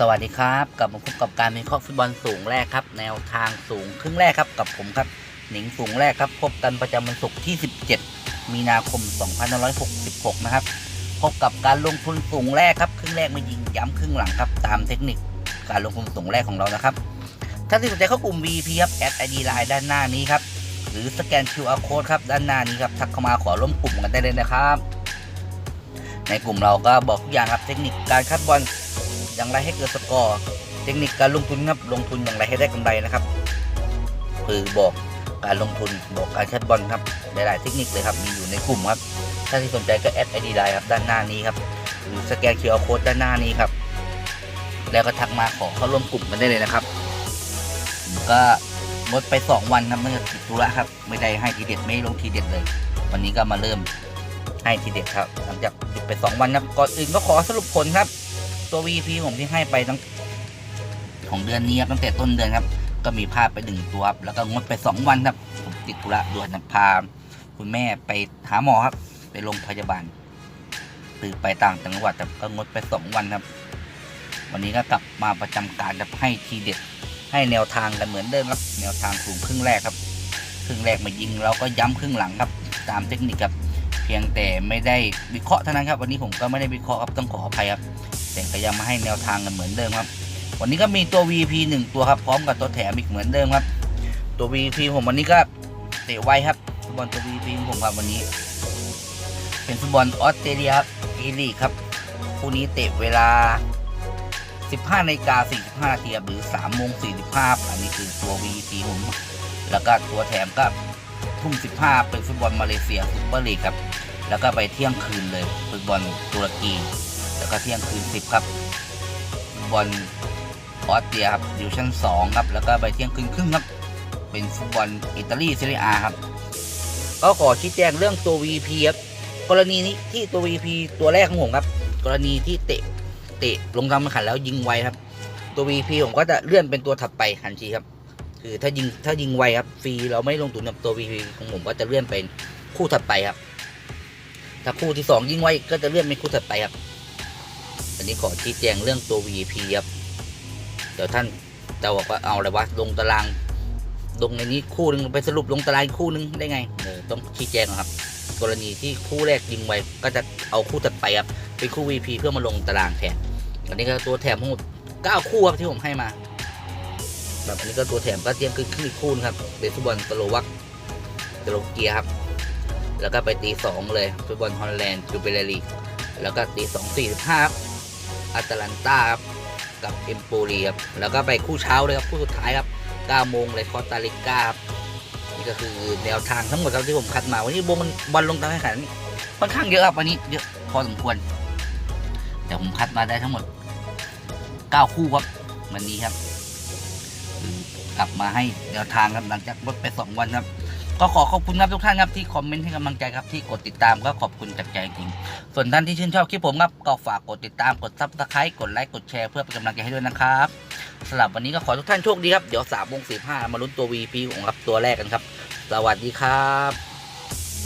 สวัสดีครับกลับมาพบกับการวิเคราะห์ฟุตบอลสูงแรกครับ แนวทางสูงครึ่งแรกครับกับผมครับหนิงสูงแรกครับ พบกันประจำวันศุกร์ที่ 17 มีนาคม 2566 นะครับ พบกับการลงทุนสูงแรกครับครึ่งแรกมายิงย้ำครึ่งหลังครับ ตามเทคนิคการลงทุนสูงแรกของเรานะครับ ถ้าที่สนใจเข้ากลุ่ม VP ครับแอดไอดีไลน์ด้านหน้านี้ครับหรือสแกน QR code ครับด้านหน้านี้ครับทักเข้ามาขอร่วมกลุ่มกันได้เลยนะครับ ในกลุ่มเราก็บอกทุกอย่างครับเทคนิคการคัดบอล อย่างไรให้เกิดสกอร์เทคนิคการลงทุนครับลงทุนอย่างไรให้ได้กำไรนะครับคือบอกการลงทุนบอกการคัดบอลครับหลาย ๆ เทคนิคเลยครับมีอยู่ในกลุ่มครับถ้าที่สนใจก็แอดไอดีไลน์ครับด้านหน้านี้ครับหรือสแกน QR Code ด้านหน้านี้ครับแล้วก็ทักมาขอเข้าร่วมกลุ่มกันได้เลยนะครับผมก็งดไป 2 วันครับเมื่อติดธุระครับ ไม่ได้ให้ทีเด็ดไม่ลงทีเด็ดเลย วันนี้ก็มาเริ่มให้ทีเด็ดครับ หลังจากหยุดไป 2 วันครับก่อนอื่นก็ขอสรุปผลครับ ตัว VP ผมที่ให้ไปตั้งของเดือนนี้ครับตั้งแต่ต้นเดือนครับ ก็มีพาดไปหนึ่งตัวครับแล้วก็งดไป 2 วันครับผมติดธุระด่วนครับพาคุณแม่ไปหาหมอครับ ไปโรงพยาบาลตื่นไปต่างจังหวัดแต่ก็งดไปสองวันครับ วันนี้ก็กลับมาประจำการครับให้ทีเด็ดให้แนวทางกันเหมือนเดิมครับ แนวทางสูงครึ่งแรกครับครึ่งแรกมายิงเราก็ย้ำครึ่งหลังครับ ตามเทคนิคครับเพียงแต่ไม่ได้วิเคราะห์เท่านั้นครับ วันนี้ผมก็ไม่ได้วิเคราะห์ครับต้องขออภัยครับ แต่ก็ยังมาให้แนวทางกันเหมือนเดิมครับ วันนี้ก็มีตัว VP หนึ่งตัวครับ พร้อมกับตัวแถมอีกเหมือนเดิมครับ ตัว VP ผมวันนี้ก็เตะไวครับฟุตบอลตัว VP ผมครับวันนี้ เป็นฟุตบอลออสเตรเลียครับอีลีครับคู่นี้เตะเวลา 15นาฬิกา45นาทีหรือ3โมง45อันนี้คือตัว VP ผมแล้วก็ตัวแถมก็ทุ่ม 15 เป็นฟุตบอลมาเลเซียซุปเปอร์ลีกครับ แล้วก็ไปเที่ยงคืนเลยฟุตบอลตุรกี แล้วก็เที่ยงคืน10ครับฟุบอลออสเตรียครับดิวชั่น2ครับ แล้วก็ไปเที่ยงคืนครึ่งครับ เป็นฟุตบอลอิตาลีเซเรียอาครับ ก็ขอชี้แจงเรื่องตัว VP ครับกรณีนี้ที่ตัว VP ตัวแรกของผมครับ กรณีที่เตะเตะลงทำแข่งขันแล้วยิงไวครับ ตัว VP ผมก็จะเลื่อนเป็นตัวถัดไปทันทีครับ คือถ้ายิงถ้ายิงไวครับฟรีเราไม่ลงทุนกับตัว VP ของผมก็จะเลื่อนเป็นคู่ถัดไปครับ ถ้าคู่ที่สองยิงไวก็จะเลื่อนเป็นคู่ถัดไปครับ อันนี้ขอชี้แจงเรื่องตัว VP ครับเดี๋ยวท่านจะบอกว่าเอาอะไรวะลงตารางลงในนี้คู่หนึ่งไปสรุปลงตารางคู่หนึงได้ไงเออต้องชี้แจงครับ กรณีที่คู่แรกยิงไว้ก็จะเอาคู่ถัดไปครับเป็นคู่ VP เพื่อมาลงตารางแทนอันนี้ก็ตัวแถมทั้งหมด9คู่ครับที่ผมให้มาแบบอันนี้ก็ตัวแถมก็เตรียมขึ้นขึ้นอีกคู่ครับเป็นฟุตบอลสโลวักสโลเกียครับ แล้วก็ไปตีสองเลยฟุตบอลฮอลแลนด์จูเบเลลีกแล้วก็ตีสองสี่สิบห้า อัตแลนตาครับกับเอมโปลีครับแล้วก็ไปคู่เช้าเลยครับคู่สุดท้ายครับ9โมงเลยคอสตาริกาครับนี่ก็คือแนวทางทั้งหมดครับที่ผมคัดมาวันนี้บอลมันบอลลงการแข่งขันนี่ค่อนข้างเยอะครับวันนี้เยอะพอสมควรแต่ผมคัดมาได้ทั้งหมด 9 คู่ครับวันนี้ครับ กลับมาให้แนวทางครับหลังจากลดไป 2 วันครับ ก็ขอขอบคุณครับทุกท่านครับที่คอมเมนต์ให้กำลังใจครับที่กดติดตามก็ขอบคุณจากใจจริง ส่วนท่านที่ชื่นชอบคลิปผมครับก็ฝากกดติดตามกดซับสไครต์กดไลค์กดแชร์เพื่อเป็นกำลังใจให้ด้วยนะครับสำหรับวันนี้ก็ขอทุกท่านโชคดีครับเดี๋ยวสามโมงสี่ห้ามาลุ้นตัว VP ของครับตัวแรกกันครับ สวัสดีครับ